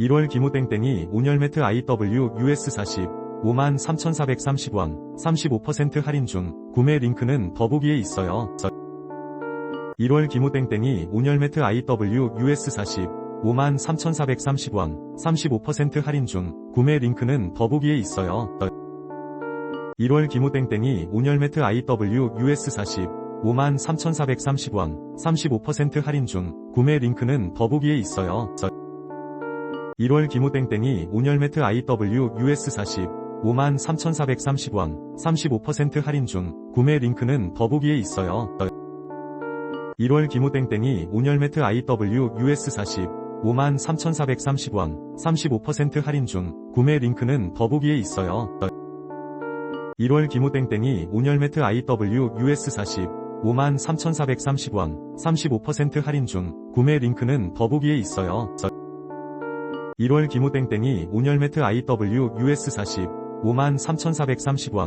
1월 기모땡땡이 온열매트 IW US40 53,430원 35% 할인 중 구매 링크는 더보기에 있어요. 1월 기모땡땡이 온열매트 IW US40 53,430원 35% 할인 중 구매 링크는 더보기에 있어요. 1월 기모땡땡이 온열매트 IW US40 53,430원 35% 할인 중 구매 링크는 더보기에 있어요. 1월 기모땡땡이 온열매트 IW US40 53,430원 35% 할인 중 구매 링크는 더보기에 있어요. 1월 기모땡땡이 온열매트 IW US40 53,430원 35% 할인 중 구매 링크는 더보기에 있어요. 1월 기모땡땡이 온열매트 IW US40 53,430원 35% 할인 중 구매 링크는 더보기에 있어요. 1월 기모땡땡이 온열매트 IW US40 53,430원